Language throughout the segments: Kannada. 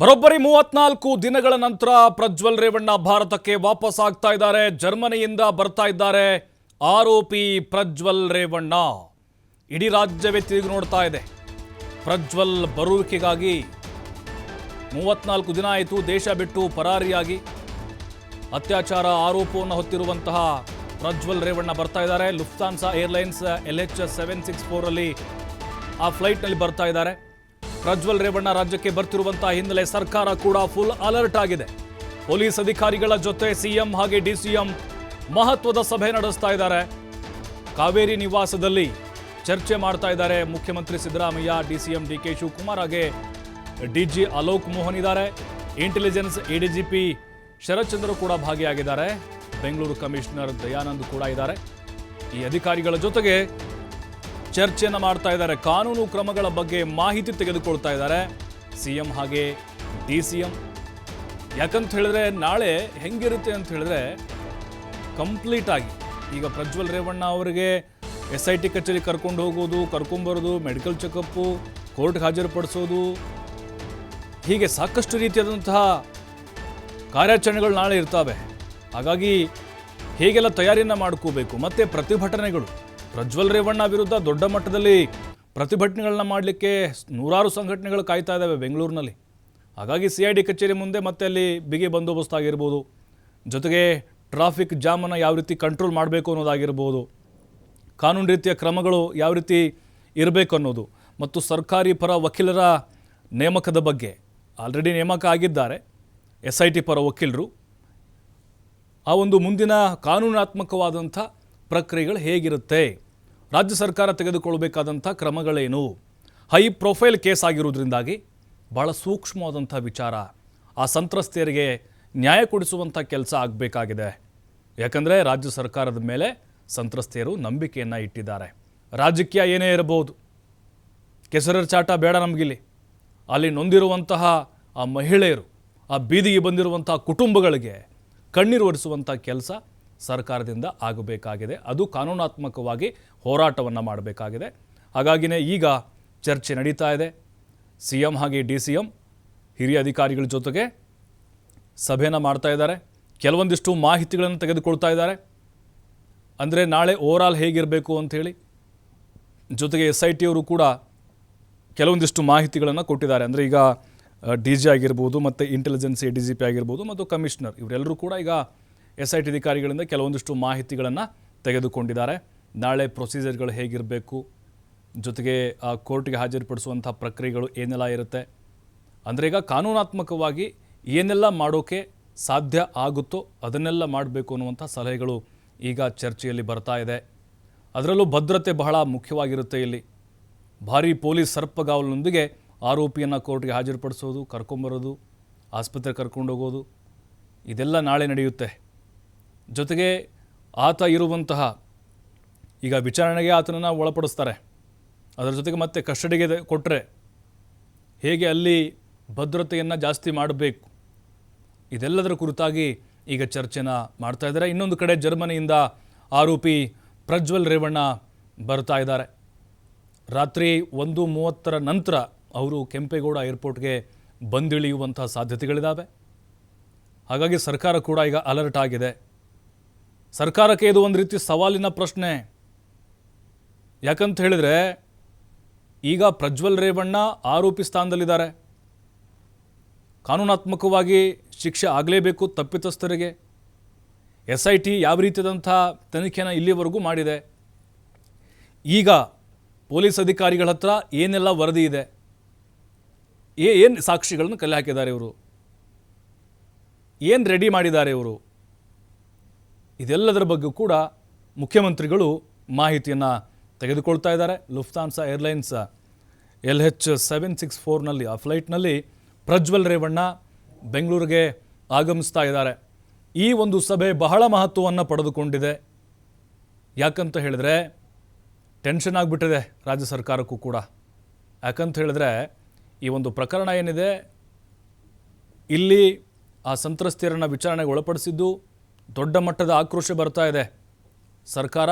ಬರೋಬ್ಬರಿ ಮೂವತ್ನಾಲ್ಕು ದಿನಗಳ ನಂತರ ಪ್ರಜ್ವಲ್ ರೇವಣ್ಣ ಭಾರತಕ್ಕೆ ವಾಪಸ್ ಆಗ್ತಾ ಇದ್ದಾರೆ. ಜರ್ಮನಿಯಿಂದ ಬರ್ತಾ ಇದ್ದಾರೆ ಆರೋಪಿ ಪ್ರಜ್ವಲ್ ರೇವಣ್ಣ. ಇಡೀ ರಾಜ್ಯವೇ ತಿರುಗಿ ನೋಡ್ತಾ ಇದೆ. ಪ್ರಜ್ವಲ್ ಬರುವಿಕೆಗಾಗಿ ಮೂವತ್ನಾಲ್ಕು ದಿನ ಆಯಿತು ದೇಶ ಬಿಟ್ಟು ಪರಾರಿಯಾಗಿ. ಅತ್ಯಾಚಾರ ಆರೋಪವನ್ನು ಹೊತ್ತಿರುವಂತಹ ಪ್ರಜ್ವಲ್ ರೇವಣ್ಣ ಬರ್ತಾ ಇದ್ದಾರೆ. Lufthansa airlines L H seven six ಫೋರಲ್ಲಿ ಆ ಫ್ಲೈಟ್ನಲ್ಲಿ ಬರ್ತಾ ಇದ್ದಾರೆ. ಪ್ರಜ್ವಲ್ ರೇವಣ್ಣ ರಾಜ್ಯಕ್ಕೆ ಬರ್ತಿರುವಂತಹ ಹಿನ್ನೆಲೆ ಸರ್ಕಾರ ಕೂಡ ಫುಲ್ ಅಲರ್ಟ್ ಆಗಿದೆ. ಪೊಲೀಸ್ ಅಧಿಕಾರಿಗಳ ಜೊತೆ ಸಿಎಂ ಹಾಗೆ ಡಿಸಿಎಂ ಮಹತ್ವದ ಸಭೆ ನಡೆಸ್ತಾ ಇದ್ದಾರೆ. ಕಾವೇರಿ ನಿವಾಸದಲ್ಲಿ ಚರ್ಚೆ ಮಾಡ್ತಾ ಇದ್ದಾರೆ ಮುಖ್ಯಮಂತ್ರಿ Siddaramaiah, DCM D K Shivakumar ಹಾಗೆ ಡಿಜಿ ಅಲೋಕ್ ಮೋಹನ್ ಇದ್ದಾರೆ. ಇಂಟೆಲಿಜೆನ್ಸ್ ಎಡಿಜಿಪಿ ಶರತ್ಚಂದ್ರ ಕೂಡ ಭಾಗಿಯಾಗಿದ್ದಾರೆ. ಬೆಂಗಳೂರು ಕಮಿಷನರ್ ದಯಾನಂದ್ ಕೂಡ ಇದ್ದಾರೆ. ಈ ಅಧಿಕಾರಿಗಳ ಜೊತೆಗೆ ಚರ್ಚೆಯನ್ನು ಮಾಡ್ತಾ ಇದ್ದಾರೆ. ಕಾನೂನು ಕ್ರಮಗಳ ಬಗ್ಗೆ ಮಾಹಿತಿ ತೆಗೆದುಕೊಳ್ತಾ ಇದ್ದಾರೆ. ಸಿಎಂ ಹಾಗೆ ಡಿ ಸಿ ಎಂ ಯಾಕಂತ ಹೇಳಿದ್ರೆ ನಾಳೆ ಹೆಂಗಿರುತ್ತೆ ಅಂತ ಹೇಳಿದ್ರೆ ಕಂಪ್ಲೀಟ್ ಆಗಿ. ಈಗ ಪ್ರಜ್ವಲ್ ರೇವಣ್ಣ ಅವರಿಗೆ ಎಸ್ ಐ ಟಿ ಕಚೇರಿ ಕರ್ಕೊಂಡು ಹೋಗೋದು ಕರ್ಕೊಂಬರೋದು ಮೆಡಿಕಲ್ ಚೆಕಪ್ಪು ಕೋರ್ಟ್ಗೆ ಹಾಜರುಪಡಿಸೋದು, ಹೀಗೆ ಸಾಕಷ್ಟು ರೀತಿಯಾದಂತಹ ಕಾರ್ಯಾಚರಣೆಗಳು ನಾಳೆ ಇರ್ತವೆ. ಹಾಗಾಗಿ ಹೇಗೆಲ್ಲ ತಯಾರಿಯನ್ನು ಮಾಡ್ಕೋಬೇಕು, ಮತ್ತು ಪ್ರತಿಭಟನೆಗಳು ಪ್ರಜ್ವಲ್ ರೇವಣ್ಣ ವಿರುದ್ಧ ದೊಡ್ಡ ಮಟ್ಟದಲ್ಲಿ ಪ್ರತಿಭಟನೆಗಳನ್ನ ಮಾಡಲಿಕ್ಕೆ ನೂರಾರು ಸಂಘಟನೆಗಳು ಕಾಯ್ತಾ ಇದ್ದಾವೆ ಬೆಂಗಳೂರಿನಲ್ಲಿ. ಹಾಗಾಗಿ ಸಿ ಐ ಡಿ ಕಚೇರಿ ಮುಂದೆ ಮತ್ತೆ ಅಲ್ಲಿ ಬಿಗಿ ಬಂದೋಬಸ್ತ್ ಆಗಿರ್ಬೋದು. ಜೊತೆಗೆ ಟ್ರಾಫಿಕ್ ಜಾಮನ್ನು ಯಾವ ರೀತಿ ಕಂಟ್ರೋಲ್ ಮಾಡಬೇಕು ಅನ್ನೋದಾಗಿರ್ಬೋದು. ಕಾನೂನು ರೀತಿಯ ಕ್ರಮಗಳು ಯಾವ ರೀತಿ ಇರಬೇಕು ಅನ್ನೋದು ಮತ್ತು ಸರ್ಕಾರಿ ಪರ ವಕೀಲರ ನೇಮಕದ ಬಗ್ಗೆ. ಆಲ್ರೆಡಿ ನೇಮಕ ಆಗಿದ್ದಾರೆ, ಎಸ್ ಐ ಟಿ ಪರ ವಕೀಲರು. ಆ ಒಂದು ಮುಂದಿನ ಕಾನೂನಾತ್ಮಕವಾದಂಥ ಪ್ರಕ್ರಿಯೆಗಳು ಹೇಗಿರುತ್ತೆ? ರಾಜ್ಯ ಸರ್ಕಾರ ತೆಗೆದುಕೊಳ್ಳಬೇಕಾದಂಥ ಕ್ರಮಗಳೇನು? ಹೈ ಪ್ರೊಫೈಲ್ ಕೇಸ್ ಆಗಿರೋದ್ರಿಂದಾಗಿ ಭಾಳ ಸೂಕ್ಷ್ಮವಾದಂಥ ವಿಚಾರ. ಆ ಸಂತ್ರಸ್ತೆಯರಿಗೆ ನ್ಯಾಯ ಕೊಡಿಸುವಂಥ ಕೆಲಸ ಆಗಬೇಕಾಗಿದೆ. ಯಾಕಂದರೆ ರಾಜ್ಯ ಸರ್ಕಾರದ ಮೇಲೆ ಸಂತ್ರಸ್ತೆಯರು ನಂಬಿಕೆಯನ್ನು ಇಟ್ಟಿದ್ದಾರೆ. ರಾಜಕೀಯ ಏನೇ ಇರಬಹುದು. ಕೆಸರರ ಚಾಟ ಬೇಡ ನಮಗಿಲ್ಲಿ. ಅಲ್ಲಿ ನೊಂದಿರುವಂತಹ ಆ ಮಹಿಳೆಯರು, ಆ ಬೀದಿಗೆ ಬಂದಿರುವಂತಹ ಕುಟುಂಬಗಳಿಗೆ ಕಣ್ಣೀರು ಒರೆಸುವಂಥ ಕೆಲಸ ಸರ್ಕಾರದಿಂದ ಆಗಬೇಕಾಗಿದೆ. ಅದು ಕಾನೂನಾತ್ಮಕವಾಗಿ ಹೋರಾಟವನ್ನು ಮಾಡಬೇಕಾಗಿದೆ. ಹಾಗಾಗಿನೇ ಈಗ ಚರ್ಚೆ ನಡೀತಾ ಇದೆ. ಸಿ ಎಂ ಹಾಗೆ ಡಿ ಸಿ ಎಂ ಹಿರಿಯ ಅಧಿಕಾರಿಗಳ ಜೊತೆಗೆ ಸಭೆಯನ್ನು ಮಾಡ್ತಾ ಇದ್ದಾರೆ. ಕೆಲವೊಂದಿಷ್ಟು ಮಾಹಿತಿಗಳನ್ನು ತೆಗೆದುಕೊಳ್ತಾ ಇದ್ದಾರೆ. ಅಂದರೆ ನಾಳೆ ಓವರಾಲ್ ಹೇಗಿರಬೇಕು ಅಂಥೇಳಿ ಜೊತೆಗೆ ಎಸ್ ಐ ಟಿ ಅವರು ಕೂಡ ಕೆಲವೊಂದಿಷ್ಟು ಮಾಹಿತಿಗಳನ್ನು ಕೊಟ್ಟಿದ್ದಾರೆ. ಅಂದರೆ ಈಗ ಡಿ ಜಿ ಆಗಿರ್ಬೋದು ಮತ್ತು ಇಂಟೆಲಿಜೆನ್ಸ್ ಡಿ ಜಿ ಪಿ ಆಗಿರ್ಬೋದು ಮತ್ತು ಕಮಿಷನರ್ ಇವರೆಲ್ಲರೂ ಕೂಡ ಈಗ ಎಸ್ ಐ ಟಿ ಅಧಿಕಾರಿಗಳಿಂದ ಕೆಲವೊಂದಿಷ್ಟು ಮಾಹಿತಿಗಳನ್ನು ತೆಗೆದುಕೊಂಡಿದ್ದಾರೆ. ನಾಳೆ ಪ್ರೊಸೀಜರ್ಗಳು ಹೇಗಿರಬೇಕು? ಜೊತೆಗೆ ಕೋರ್ಟ್ಗೆ ಹಾಜರುಪಡಿಸುವಂಥ ಪ್ರಕ್ರಿಯೆಗಳು ಏನೆಲ್ಲ ಇರುತ್ತೆ? ಅಂದರೆ ಈಗ ಕಾನೂನಾತ್ಮಕವಾಗಿ ಏನೆಲ್ಲ ಮಾಡೋಕೆ ಸಾಧ್ಯ ಆಗುತ್ತೋ ಅದನ್ನೆಲ್ಲ ಮಾಡಬೇಕು ಅನ್ನುವಂಥ ಸಲಹೆಗಳು ಈಗ ಚರ್ಚೆಯಲ್ಲಿ ಬರ್ತಾ ಇದೆ. ಅದರಲ್ಲೂ ಭದ್ರತೆ ಬಹಳ ಮುಖ್ಯವಾಗಿರುತ್ತೆ ಇಲ್ಲಿ. ಭಾರೀ ಪೊಲೀಸ್ ಸರ್ಪಗಾವಲಿನೊಂದಿಗೆ ಆರೋಪಿಯನ್ನು ಕೋರ್ಟ್ಗೆ ಹಾಜರುಪಡಿಸೋದು, ಕರ್ಕೊಂಬರೋದು ಆಸ್ಪತ್ರೆ ಕರ್ಕೊಂಡೋಗೋದು, ಇದೆಲ್ಲ ನಾಳೆ ನಡೆಯುತ್ತೆ. ಜೊತೆಗೆ ಆತ ಇರುವಂತಹ ಈಗ ವಿಚಾರಣೆಗೆ ಆತನನ್ನು ಒಳಪಡಿಸ್ತಾರೆ. ಅದರ ಜೊತೆಗೆ ಮತ್ತೆ ಕಸ್ಟಡಿಗೆ ಕೊಟ್ಟರೆ ಹೇಗೆ ಅಲ್ಲಿ ಭದ್ರತೆಯನ್ನು ಜಾಸ್ತಿ ಮಾಡಬೇಕು? ಇದೆಲ್ಲದರ ಕುರಿತಾಗಿ ಈಗ ಚರ್ಚೆನ ಮಾಡ್ತಾ ಇದ್ದಾರೆ. ಇನ್ನೊಂದು ಕಡೆ ಜರ್ಮನಿಯಿಂದ ಆರೋಪಿ ಪ್ರಜ್ವಲ್ ರೇವಣ್ಣ ಬರ್ತಾ ಇದ್ದಾರೆ. ರಾತ್ರಿ ಒಂದು ಮೂವತ್ತರ ನಂತರ ಅವರು ಕೆಂಪೇಗೌಡ ಏರ್ಪೋರ್ಟ್ಗೆ ಬಂದಿಳಿಯುವಂಥ ಸಾಧ್ಯತೆಗಳಿದ್ದಾವೆ ಹಾಗಾಗಿ ಸರ್ಕಾರ ಕೂಡ ಈಗ ಅಲರ್ಟ್ ಆಗಿದೆ. ಸರ್ಕಾರಕ್ಕೆ ಇದು ಒಂದು ರೀತಿ ಸವಾಲಿನ ಪ್ರಶ್ನೆ. ಯಾಕಂತ ಹೇಳಿದರೆ, ಈಗ ಪ್ರಜ್ವಲ್ ರೇವಣ್ಣ ಆರೋಪಿ ಸ್ಥಾನದಲ್ಲಿದ್ದಾರೆ. ಕಾನೂನಾತ್ಮಕವಾಗಿ ಶಿಕ್ಷೆ ಆಗಲೇಬೇಕು ತಪ್ಪಿತಸ್ಥರಿಗೆ. ಎಸ್ ಐ ಟಿ ಯಾವ ರೀತಿಯಾದಂಥ ತನಿಖೆನ ಇಲ್ಲಿವರೆಗೂ ಮಾಡಿದೆ. ಈಗ ಪೊಲೀಸ್ ಅಧಿಕಾರಿಗಳ ಹತ್ರ ಏನೆಲ್ಲ ವರದಿ ಇದೆ. ಏನು ಸಾಕ್ಷಿಗಳನ್ನು ಕಲೆ ಹಾಕಿದ್ದಾರೆ ಇವರು. ಏನು ರೆಡಿ ಮಾಡಿದ್ದಾರೆ ಇವರು. ಇದೆಲ್ಲದರ ಬಗ್ಗೆ ಕೂಡ ಮುಖ್ಯಮಂತ್ರಿಗಳು ಮಾಹಿತಿಯನ್ನು ತೆಗೆದುಕೊಳ್ತಾ ಇದ್ದಾರೆ. Lufthansa airlines L H seven six ಫೋರ್ನಲ್ಲಿ, ಆ ಫ್ಲೈಟ್ನಲ್ಲಿ ಪ್ರಜ್ವಲ್ ರೇವಣ್ಣ ಬೆಂಗಳೂರಿಗೆ ಆಗಮಿಸ್ತಾ ಇದ್ದಾರೆ. ಈ ಒಂದು ಸಭೆ ಬಹಳ ಮಹತ್ವವನ್ನು ಪಡೆದುಕೊಂಡಿದೆ. ಯಾಕಂತ ಹೇಳಿದ್ರೆ ಟೆನ್ಷನ್ ಆಗಿಬಿಟ್ಟಿದೆ ರಾಜ್ಯ ಸರ್ಕಾರಕ್ಕೂ ಕೂಡ. ಯಾಕಂತ ಹೇಳಿದ್ರೆ ಈ ಒಂದು ಪ್ರಕರಣ ಏನಿದೆ, ಇಲ್ಲಿ ಆ ಸಂತ್ರಸ್ತೆಯರನ್ನು ವಿಚಾರಣೆಗೆ ಒಳಪಡಿಸಿದ್ದು ದೊಡ್ಡ ಮಟ್ಟದ ಆಕ್ರೋಶ ಬರ್ತಾ ಇದೆ. ಸರ್ಕಾರ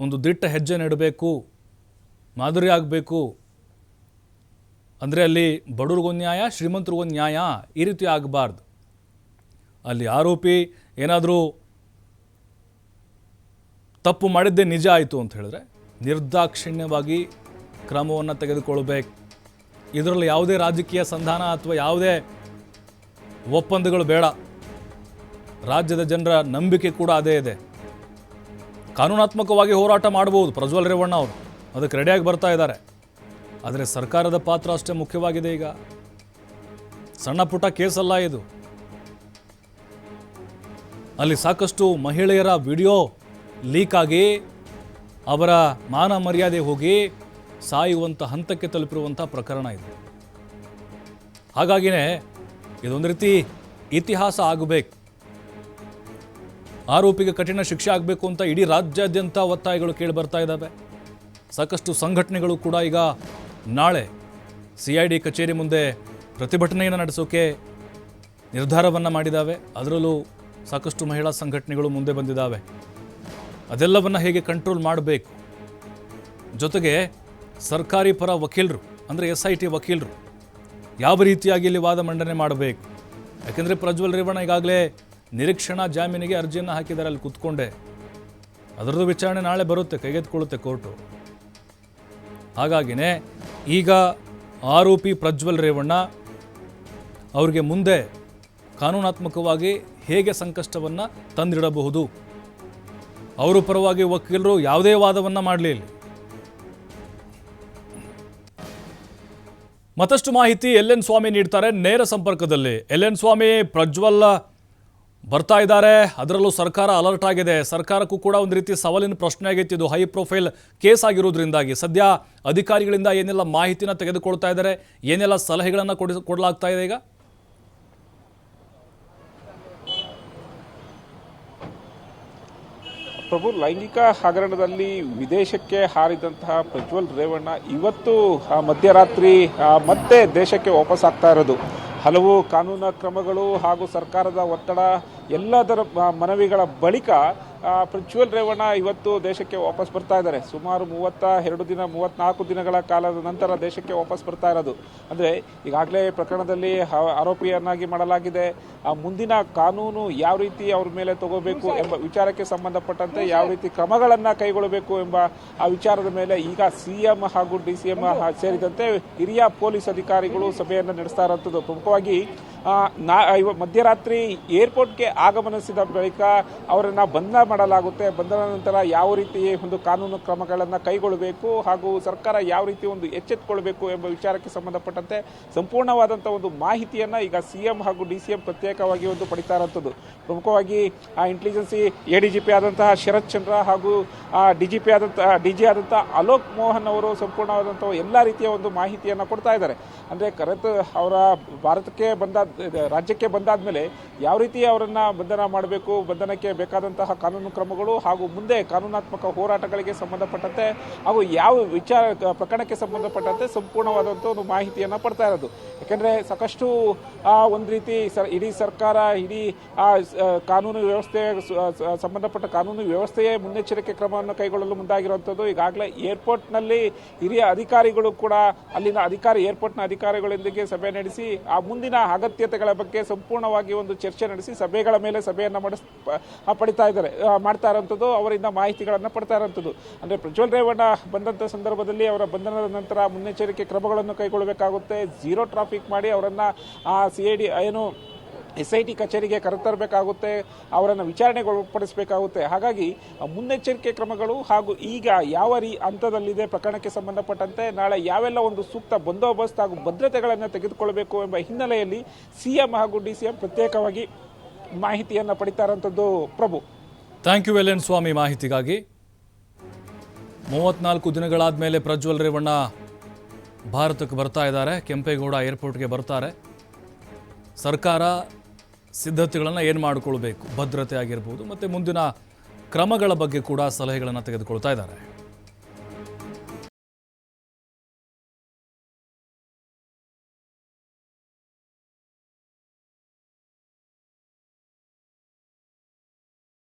ಒಂದು ದಿಟ್ಟ ಹೆಜ್ಜೆ ನೆಡಬೇಕು, ಮಾದರಿ ಆಗಬೇಕು. ಅಂದರೆ ಅಲ್ಲಿ ಬಡವ್ರಿಗೊಂದು ನ್ಯಾಯ ಶ್ರೀಮಂತರಿಗೊಂದು ನ್ಯಾಯ ಈ ರೀತಿ ಆಗಬಾರ್ದು. ಅಲ್ಲಿ ಆರೋಪಿ ಏನಾದರೂ ತಪ್ಪು ಮಾಡಿದ್ದೇ ನಿಜ ಆಯಿತು ಅಂತ ಹೇಳಿದ್ರೆ ನಿರ್ದಾಕ್ಷಿಣ್ಯವಾಗಿ ಕ್ರಮವನ್ನು ತೆಗೆದುಕೊಳ್ಬೇಕು. ಇದರಲ್ಲಿ ಯಾವುದೇ ರಾಜಕೀಯ ಸಂಧಾನ ಅಥವಾ ಯಾವುದೇ ಒಪ್ಪಂದಗಳು ಬೇಡ. ರಾಜ್ಯದ ಜನರ ನಂಬಿಕೆ ಕೂಡ ಅದೇ ಇದೆ. ಕಾನೂನಾತ್ಮಕವಾಗಿ ಹೋರಾಟ ಮಾಡಬಹುದು, ಪ್ರಜ್ವಲ್ ರೇವಣ್ಣ ಅವರು. ಅದಕ್ಕೆ ರೆಡಿಯಾಗಿ ಬರ್ತಾ ಇದ್ದಾರೆ. ಆದರೆ ಸರ್ಕಾರದ ಪಾತ್ರ ಅಷ್ಟೇ ಮುಖ್ಯವಾಗಿದೆ ಈಗ. ಸಣ್ಣ ಪುಟ್ಟ ಕೇಸಲ್ಲ ಇದು. ಅಲ್ಲಿ ಸಾಕಷ್ಟು ಮಹಿಳೆಯರ ವಿಡಿಯೋ ಲೀಕ್ ಆಗಿ ಅವರ ಮಾನ ಮರ್ಯಾದೆ ಹೋಗಿ ಸಾಯುವಂಥ ಹಂತಕ್ಕೆ ತಲುಪಿರುವಂಥ ಪ್ರಕರಣ ಇದು. ಹಾಗಾಗಿನೇ ಇದೊಂದು ರೀತಿ ಇತಿಹಾಸ ಆಗಬೇಕು. ಆರೋಪಿಗೆ ಕಠಿಣ ಶಿಕ್ಷೆ ಆಗಬೇಕು ಅಂತ ಇಡೀ ರಾಜ್ಯಾದ್ಯಂತ ಒತ್ತಾಯಗಳು ಕೇಳಿ ಬರ್ತಾ ಇದ್ದಾವೆ. ಸಾಕಷ್ಟು ಸಂಘಟನೆಗಳು ಕೂಡ ಈಗ ನಾಳೆ ಸಿ ಐ ಡಿ ಕಚೇರಿ ಮುಂದೆ ಪ್ರತಿಭಟನೆಯನ್ನು ನಡೆಸೋಕೆ ನಿರ್ಧಾರವನ್ನು ಮಾಡಿದ್ದಾವೆ. ಅದರಲ್ಲೂ ಸಾಕಷ್ಟು ಮಹಿಳಾ ಸಂಘಟನೆಗಳು ಮುಂದೆ ಬಂದಿದ್ದಾವೆ. ಅದೆಲ್ಲವನ್ನು ಹೇಗೆ ಕಂಟ್ರೋಲ್ ಮಾಡಬೇಕು? ಜೊತೆಗೆ ಸರ್ಕಾರಿ ಪರ ವಕೀಲರು, ಅಂದರೆ ಎಸ್ ಐ ಟಿ ವಕೀಲರು, ಯಾವ ರೀತಿಯಾಗಿ ಇಲ್ಲಿ ವಾದ ಮಂಡನೆ ಮಾಡಬೇಕು? ಯಾಕೆಂದರೆ ಪ್ರಜ್ವಲ್ ರೇವಣ್ಣ ಈಗಾಗಲೇ ನಿರೀಕ್ಷಣಾ ಜಾಮೀನಿಗೆ ಅರ್ಜಿಯನ್ನು ಹಾಕಿದ್ದಾರೆ, ಅಲ್ಲಿ ಕೂತ್ಕೊಂಡೆ. ಅದರದ್ದು ವಿಚಾರಣೆ ನಾಳೆ ಬರುತ್ತೆ ಕೈಗೆತ್ಕೊಳ್ಳುತ್ತೆ ಕೋರ್ಟು. ಹಾಗಾಗಿನೇ ಈಗ ಆರೋಪಿ ಪ್ರಜ್ವಲ್ ರೇವಣ್ಣ ಅವರಿಗೆ ಮುಂದೆ ಕಾನೂನಾತ್ಮಕವಾಗಿ ಹೇಗೆ ಸಂಕಷ್ಟವನ್ನು ತಂದಿಡಬಹುದು? ಅವರ ಪರವಾಗಿ ವಕೀಲರು ಯಾವುದೇ ವಾದವನ್ನು ಮಾಡಲಿಲ್ಲ ಮತ್ತಷ್ಟು ಮಾಹಿತಿ ಎಲ್ ಎನ್ ಸ್ವಾಮಿ ನೀಡ್ತಾರೆ, ನೇರ ಸಂಪರ್ಕದಲ್ಲಿ. ಎಲ್ ಎನ್ ಸ್ವಾಮಿ ಪ್ರಜ್ವಲ್ ಬರ್ತಾ ಇದ್ದಾರೆ. ಅದರಲ್ಲೂ ಸರ್ಕಾರ ಅಲರ್ಟ್ ಆಗಿದೆ. ಸರ್ಕಾರಕ್ಕೂ ಕೂಡ ಒಂದು ರೀತಿ ಸವಾಲಿನ ಪ್ರಶ್ನೆ ಆಗಿತ್ತು ಇದು ಹೈ ಪ್ರೊಫೈಲ್ ಕೇಸ್ ಆಗಿರೋದ್ರಿಂದಾಗಿ. ಸದ್ಯ ಅಧಿಕಾರಿಗಳಿಂದ ಏನೆಲ್ಲ ಮಾಹಿತಿನ ತೆಗೆದುಕೊಳ್ತಾ ಇದ್ದಾರೆ? ಏನೆಲ್ಲ ಸಲಹೆಗಳನ್ನು ಕೊಡಿ, ಕೊಡಲಾಗ್ತಾ ಇದೆ ಈಗ? ಪ್ರಭು, ಲೈಂಗಿಕ ಹಗರಣದಲ್ಲಿ ವಿದೇಶಕ್ಕೆ ಹಾರಿದಂತಹ ಪ್ರಜ್ವಲ್ ರೇವಣ್ಣ ಇವತ್ತು ಮಧ್ಯರಾತ್ರಿ ಮತ್ತೆ ದೇಶಕ್ಕೆ ವಾಪಸ್ ಆಗ್ತಾ ಇರೋದು. ಹಲವು ಕಾನೂನು ಕ್ರಮಗಳು ಹಾಗೂ ಸರ್ಕಾರದ ಒತ್ತಡ ಎಲ್ಲದರ ಮನವಿಗಳ ಬಳಿಕ ಪ್ರಜ್ವಲ್ ರೇವಣ್ಣ ಇವತ್ತು ದೇಶಕ್ಕೆ ವಾಪಸ್ ಬರ್ತಾ ಇದ್ದಾರೆ. ಸುಮಾರು ಮೂವತ್ತ ಎರಡು ದಿನ, ಮೂವತ್ನಾಲ್ಕು ದಿನಗಳ ಕಾಲದ ನಂತರ ದೇಶಕ್ಕೆ ವಾಪಸ್ ಬರ್ತಾ ಇರೋದು. ಅಂದರೆ ಈಗಾಗಲೇ ಪ್ರಕರಣದಲ್ಲಿ ಆರೋಪಿಯನ್ನಾಗಿ ಮಾಡಲಾಗಿದೆ. ಆ, ಮುಂದಿನ ಕಾನೂನು ಯಾವ ರೀತಿ ಅವ್ರ ಮೇಲೆ ತಗೋಬೇಕು ಎಂಬ ವಿಚಾರಕ್ಕೆ ಸಂಬಂಧಪಟ್ಟಂತೆ ಯಾವ ರೀತಿ ಕ್ರಮಗಳನ್ನು ಕೈಗೊಳ್ಳಬೇಕು ಎಂಬ ಆ ವಿಚಾರದ ಮೇಲೆ ಈಗ ಸಿಎಂ ಹಾಗೂ ಡಿ ಸಿ ಸೇರಿದಂತೆ ಹಿರಿಯ ಪೊಲೀಸ್ ಅಧಿಕಾರಿಗಳು ಸಭೆಯನ್ನು ನಡೆಸ್ತಾ ಇರುವಂಥದ್ದು ಪ್ರಮುಖವಾಗಿ ನಾ ಇವ- ಮಧ್ಯರಾತ್ರಿ ಏರ್ಪೋರ್ಟ್ಗೆ ಆಗಮನಿಸಿದ ಬಳಿಕ ಅವರನ್ನ ಬಂಧನ ಮಾಡಲಾಗುತ್ತೆ. ಬಂಧನ ನಂತರ ಯಾವ ರೀತಿ ಒಂದು ಕಾನೂನು ಕ್ರಮಗಳನ್ನು ಕೈಗೊಳ್ಳಬೇಕು ಹಾಗೂ ಸರ್ಕಾರ ಯಾವ ರೀತಿ ಒಂದು ಎಚ್ಚೆತ್ತುಕೊಳ್ಬೇಕು ಎಂಬ ವಿಚಾರಕ್ಕೆ ಸಂಬಂಧಪಟ್ಟಂತೆ ಸಂಪೂರ್ಣವಾದಂಥ ಒಂದು ಮಾಹಿತಿಯನ್ನು ಈಗ ಸಿಎಂ ಹಾಗೂ ಡಿ ಸಿ ಎಂ ಪ್ರತ್ಯೇಕವಾಗಿ ಒಂದು ಪಡಿತಾ ಇರುವಂಥದ್ದು ಪ್ರಮುಖವಾಗಿ ಆ intelligence A D G P ಆದಂತಹ ಶರತ್ ಚಂದ್ರ ಹಾಗೂ ಡಿ ಜಿ ಪಿ ಆದಂತಹ ಡಿ ಜಿ ಆದಂಥ ಅಲೋಕ್ ಮೋಹನ್ ಅವರು ಸಂಪೂರ್ಣವಾದಂಥ ಎಲ್ಲ ರೀತಿಯ ಒಂದು ಮಾಹಿತಿಯನ್ನು ಕೊಡ್ತಾ ಇದ್ದಾರೆ. ಅಂದರೆ ಕರೆತ ಅವರ ಭಾರತಕ್ಕೆ ಬಂದ ರಾಜ್ಯಕ್ಕೆ ಬಂದಾದ ಮೇಲೆ ಯಾವ ರೀತಿ ಅವರನ್ನ ಬಂಧನ ಮಾಡಬೇಕು, ಬಂಧನಕ್ಕೆ ಬೇಕಾದಂತಹ ಕಾನೂನು ಕ್ರಮಗಳು ಹಾಗೂ ಮುಂದೆ ಕಾನೂನಾತ್ಮಕ ಹೋರಾಟಗಳಿಗೆ ಸಂಬಂಧಪಟ್ಟಂತೆ ಹಾಗೂ ಯಾವ ವಿಚಾರ, ಪ್ರಕರಣಕ್ಕೆ ಸಂಬಂಧಪಟ್ಟಂತೆ ಸಂಪೂರ್ಣವಾದಂಥ ಒಂದು ಮಾಹಿತಿಯನ್ನು ಪಡ್ತಾ ಇರೋದು. ಯಾಕೆಂದರೆ ಸಾಕಷ್ಟು ಒಂದು ರೀತಿ ಸರ್, ಇಡೀ ಸರ್ಕಾರ, ಇಡೀ ಕಾನೂನು ವ್ಯವಸ್ಥೆ ಸಂಬಂಧಪಟ್ಟ ಕಾನೂನು ವ್ಯವಸ್ಥೆಯೇ ಮುನ್ನೆಚ್ಚರಿಕೆ ಕ್ರಮವನ್ನು ಕೈಗೊಳ್ಳಲು ಮುಂದಾಗಿರುವಂಥದ್ದು ಈಗಾಗಲೇ ಏರ್ಪೋರ್ಟ್ನಲ್ಲಿ ಹಿರಿಯ ಅಧಿಕಾರಿಗಳು ಕೂಡ ಅಲ್ಲಿನ ಅಧಿಕಾರಿ, ಏರ್ಪೋರ್ಟ್ನ ಅಧಿಕಾರಿಗಳೊಂದಿಗೆ ಸಭೆ ನಡೆಸಿ, ಆ ಮುಂದಿನ ಅಗತ್ಯತೆಗಳ ಬಗ್ಗೆ ಸಂಪೂರ್ಣವಾಗಿ ಒಂದು ಚರ್ಚೆ ನಡೆಸಿ ಸಭೆಗಳ ಮೇಲೆ ಸಭೆಯನ್ನು ಮಾಡಿಸ್ ಪಡಿತಾ ಇದ್ದಾರೆ ಮಾಡ್ತಾ ಇರೋಂಥದ್ದು, ಅವರಿಂದ ಮಾಹಿತಿಗಳನ್ನು ಪಡ್ತಾ ಇರೋಂಥದ್ದು. ಅಂದರೆ ಪ್ರಜ್ವಲ್ ರೇವಣ್ಣ ಬಂದಂಥ ಸಂದರ್ಭದಲ್ಲಿ ಅವರ ಬಂಧನದ ನಂತರ ಮುನ್ನೆಚ್ಚರಿಕೆ ಕ್ರಮಗಳನ್ನು ಕೈಗೊಳ್ಳಬೇಕಾಗುತ್ತೆ ಝೀರೋ ಟ್ರಾಫಿಕ್ ಮಾಡಿ ಅವರನ್ನು ಆ ಸಿ ಐ ಡಿ ಏನು ಎಸ್ ಐ ಟಿ ಕಚೇರಿಗೆ ಕರೆತರಬೇಕಾಗುತ್ತೆ ಅವರನ್ನು ವಿಚಾರಣೆಗೆ ಒಳಪಡಿಸಬೇಕಾಗುತ್ತೆ ಹಾಗಾಗಿ ಮುನ್ನೆಚ್ಚರಿಕೆ ಕ್ರಮಗಳು ಹಾಗೂ ಈಗ ಯಾವ ರೀ ಹಂತದಲ್ಲಿದೆ ಪ್ರಕರಣಕ್ಕೆ ಸಂಬಂಧಪಟ್ಟಂತೆ, ನಾಳೆ ಯಾವೆಲ್ಲ ಒಂದು ಸೂಕ್ತ ಬಂದೋಬಸ್ತ್ ಹಾಗೂ ಭದ್ರತೆಗಳನ್ನು ತೆಗೆದುಕೊಳ್ಳಬೇಕು ಎಂಬ ಹಿನ್ನೆಲೆಯಲ್ಲಿ ಸಿ ಎಂ ಹಾಗೂ ಡಿ ಸಿ ಎಂ ಪ್ರತ್ಯೇಕವಾಗಿ ಮಾಹಿತಿಯನ್ನು ಪಡಿತಾರಂಥದ್ದು Prabhu. Thank you L N Swamy ಮಾಹಿತಿಗಾಗಿ. ಮೂವತ್ನಾಲ್ಕು ದಿನಗಳಾದ ಮೇಲೆ ಪ್ರಜ್ವಲ್ ರೇವಣ್ಣ ಭಾರತಕ್ಕೆ ಬರ್ತಾ ಇದ್ದಾರೆ. ಕೆಂಪೇಗೌಡ ಏರ್ಪೋರ್ಟ್ಗೆ ಬರ್ತಾರೆ. ಸರ್ಕಾರ ಸಿದ್ಧತೆಗಳನ್ನು ಏನು ಮಾಡಿಕೊಳ್ಬೇಕು? ಭದ್ರತೆ ಆಗಿರ್ಬೋದು ಮತ್ತು ಮುಂದಿನ ಕ್ರಮಗಳ ಬಗ್ಗೆ ಕೂಡ ಸಲಹೆಗಳನ್ನು ತೆಗೆದುಕೊಳ್ತಾ ಇದ್ದಾರೆ.